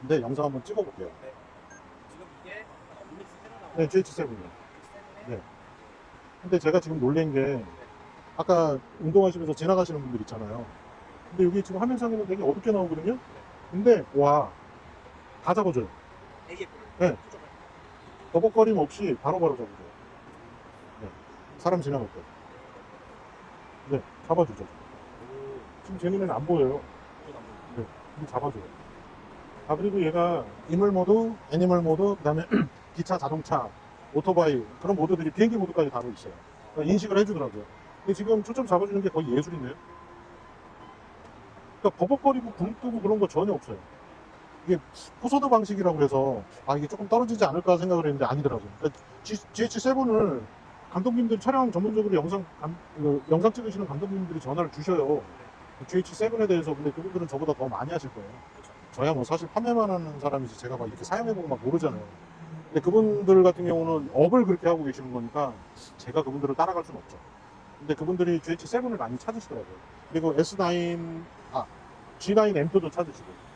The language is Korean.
근데 영상 한번 찍어볼게요. 지금 이게 리믹스 새로 나온 네, GH7이요. 네. 근데 제가 지금 놀란 게 아까 운동하시면서 지나가시는 분들 있잖아요. 근데 여기 지금 화면상에는 되게 어둡게 나오거든요. 근데 와, 다 잡아줘요. 네. 버벅거림 없이 바로바로 잡아줘요. 네. 사람 지나갈 때. 네, 잡아주죠. 지금 제 눈에는 안 보여요. 네, 근데 잡아줘요. 아, 그리고 얘가 인물 모드, 애니멀 모드, 그 다음에 기차, 자동차, 오토바이, 그런 모드들이 비행기 모드까지 다루 있어요. 그러니까 인식을 해주더라고요. 근데 지금 초점 잡아주는 게 거의 예술이네요. 그러니까 버벅거리고 붕 뜨고 그런 거 전혀 없어요. 이게 포소드 방식이라고 그래서 아 이게 조금 떨어지지 않을까 생각을 했는데 아니더라고요. 그러니까 GH7을 감독님들 촬영 전문적으로 영상 감- 그 영상 찍으시는 감독님들이 전화를 주셔요. GH7에 대해서 근데 그분들은 저보다 더 많이 하실 거예요. 저야 뭐 사실 판매만 하는 사람이지 제가 막 이렇게 사용해보고 막 모르잖아요. 근데 그분들 같은 경우는 업을 그렇게 하고 계시는 거니까 제가 그분들을 따라갈 수는 없죠. 근데 그분들이 GH7을 많이 찾으시더라고요. 그리고 S9, 아, G9 M2도 찾으시고.